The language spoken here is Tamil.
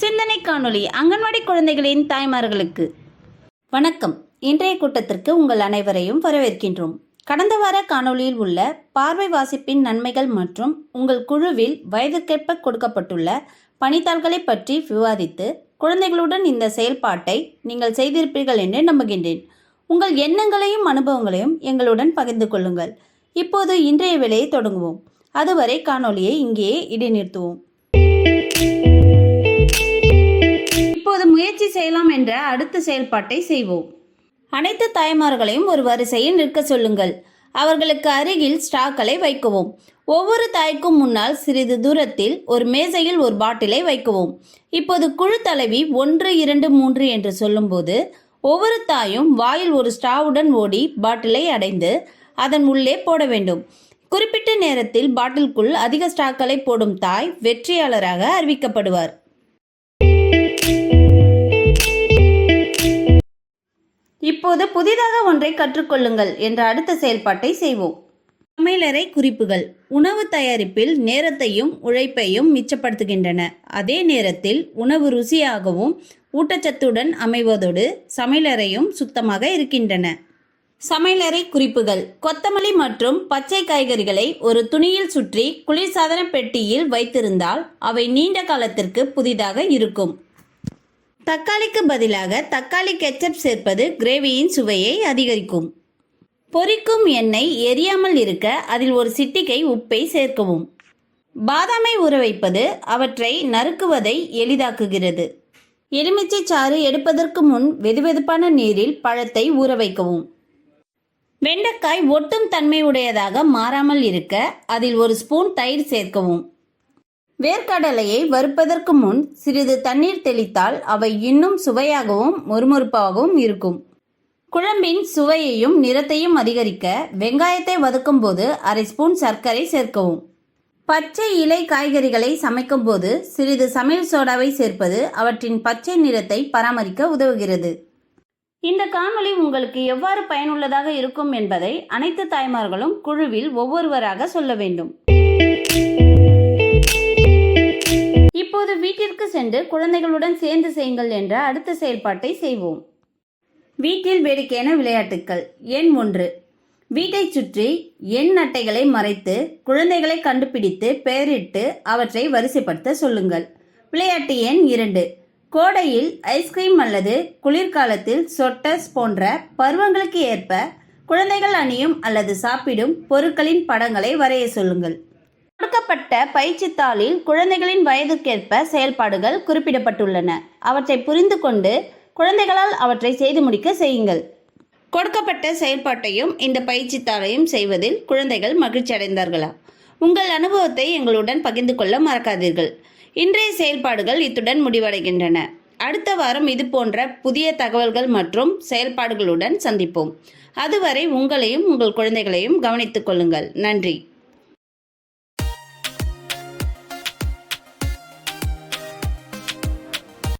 சிந்தனை காணொளி அங்கன்வாடி குழந்தைகளின் தாய்மார்களுக்கு. வணக்கம். இன்றைய கூட்டத்திற்கு உங்கள் அனைவரையும் வரவேற்கின்றோம். கடந்த வார காணொளியில் உள்ள பார்வை வாசிப்பின் நன்மைகள் மற்றும் உங்கள் குழுவில் வயதிற்கேற்ப கொடுக்கப்பட்டுள்ள பணித்தாள்களை பற்றி விவாதித்து குழந்தைகளுடன் இந்த செயல்பாட்டை நீங்கள் செய்திருப்பீர்கள் என்று நம்புகின்றேன். உங்கள் எண்ணங்களையும் அனுபவங்களையும் எங்களுடன் பகிர்ந்து கொள்ளுங்கள். இப்போது இன்றைய வேலையை தொடங்குவோம். அதுவரை காணொலியை இங்கேயே இடைநிறுத்துவோம். முயற்சி செய்யலாம் என்ற அடுத்த செயல்பாட்டை செய்வோம். அனைத்து தாய்மார்களையும் ஒரு வரிசையில் நிற்க சொல்லுங்கள். அவர்களுக்கு அருகில் ஸ்டாக்களை வைக்கவும். ஒவ்வொரு தாய்க்கும் முன்னால் சிறிது தூரத்தில் ஒரு மேசையில் ஒரு பாட்டிலை வைக்கவும். இப்போது குழு தலைவி ஒன்று இரண்டு மூன்று என்று சொல்லும்போது ஒவ்வொரு தாயும் வாயில் ஒரு ஸ்டாவுடன் ஓடி பாட்டிலை அடைந்து அதன் உள்ளே போட வேண்டும். குறிப்பிட்ட நேரத்தில் பாட்டிலுக்குள் அதிக ஸ்டாக்களை போடும் தாய் வெற்றியாளராக அறிவிக்கப்படுவார். இப்போது புதிதாக ஒன்றை கற்றுக்கொள்ளுங்கள் என்ற அடுத்த செயல்பாட்டை செய்வோம். சமையலறை குறிப்புகள். உணவு தயாரிப்பில் நேரத்தையும் உழைப்பையும் மிச்சப்படுத்துகின்றன. அதே நேரத்தில் உணவு ருசியாகவும் ஊட்டச்சத்துடன் அமைவதோடு சமையலறையும் சுத்தமாக இருக்கின்றன. சமையலறை குறிப்புகள். கொத்தமல்லி மற்றும் பச்சை காய்கறிகளை ஒரு துணியில் சுற்றி குளிர்சாதன பெட்டியில் வைத்திருந்தால் அவை நீண்ட காலத்திற்கு புதிதாக இருக்கும். தக்காளிக்கு பதிலாக தக்காளி கெச்சப் சேர்ப்பது கிரேவியின் சுவையை அதிகரிக்கும். பொரிக்கும் எண்ணெய் எரியாமல் இருக்க அதில் ஒரு சிட்டிகை உப்பை சேர்க்கவும். பாதாமை ஊற வைப்பது அவற்றை நறுக்குவதை எளிதாக்குகிறது. எலுமிச்சை சாறு எடுப்பதற்கு முன் வெதுவெதுப்பான நீரில் பழத்தை ஊற வைக்கவும். வெண்டைக்காய் ஒட்டும் தன்மையுடையதாக மாறாமல் இருக்க அதில் ஒரு ஸ்பூன் தயிர் சேர்க்கவும். வேர்க்கடலையை வறுப்பதற்கு முன் சிறிது தண்ணீர் தெளித்தால் அவை இன்னும் சுவையாகவும் மொறுமொறுப்பாகவும் இருக்கும். குழம்பின் சுவையையும் நிறத்தையும் அதிகரிக்க வெங்காயத்தை வதக்கும் போது அரை ஸ்பூன் சர்க்கரை சேர்க்கவும். பச்சை இலை காய்கறிகளை சமைக்கும் போது சிறிது சமையல் சோடாவை சேர்ப்பது அவற்றின் பச்சை நிறத்தை பராமரிக்க உதவுகிறது. இந்த காணொளி உங்களுக்கு எவ்வாறு பயனுள்ளதாக இருக்கும் என்பதை அனைத்து தாய்மார்களும் குழுவில் ஒவ்வொருவராக சொல்ல வேண்டும். இப்போது வீட்டிற்கு சென்று குழந்தைகளுடன் சேர்ந்து செய்யுங்கள் என்ற அடுத்த செயல்பாட்டை செய்வோம். வீட்டில் வேடிக்கையான விளையாட்டுக்கள். எண் ஒன்று. வீட்டை சுற்றி எண் அட்டைகளை மறைத்து குழந்தைகளை கண்டுபிடித்து பெயரிட்டு அவற்றை வரிசைப்படுத்த சொல்லுங்கள். விளையாட்டு எண் இரண்டு. கோடையில் ஐஸ்கிரீம் அல்லது குளிர்காலத்தில் சொட்டர்ஸ் போன்ற பருவங்களுக்கு ஏற்ப குழந்தைகள் அணியும் அல்லது சாப்பிடும் பொருட்களின் படங்களை வரைய சொல்லுங்கள். கொடுக்கப்பட்ட பயிற்சித்தாளில் குழந்தைகளின் வயதுக்கேற்ப செயல்பாடுகள் குறிப்பிடப்பட்டுள்ளன. அவற்றை புரிந்து கொண்டு குழந்தைகளால் அவற்றை செய்து முடிக்க செய்யுங்கள். கொடுக்கப்பட்ட செயல்பாட்டையும் இந்த பயிற்சித்தாளையும் செய்வதில் குழந்தைகள் மகிழ்ச்சி அடைந்தார்களா உங்கள் அனுபவத்தை எங்களுடன் பகிர்ந்து கொள்ள மறக்காதீர்கள். இன்றைய செயல்பாடுகள் இத்துடன் முடிவடைகின்றன. அடுத்த வாரம் இது போன்ற புதிய தகவல்கள் மற்றும் செயல்பாடுகளுடன் சந்திப்போம். அதுவரை உங்களையும் உங்கள் குழந்தைகளையும் கவனித்துக் கொள்ளுங்கள். நன்றி.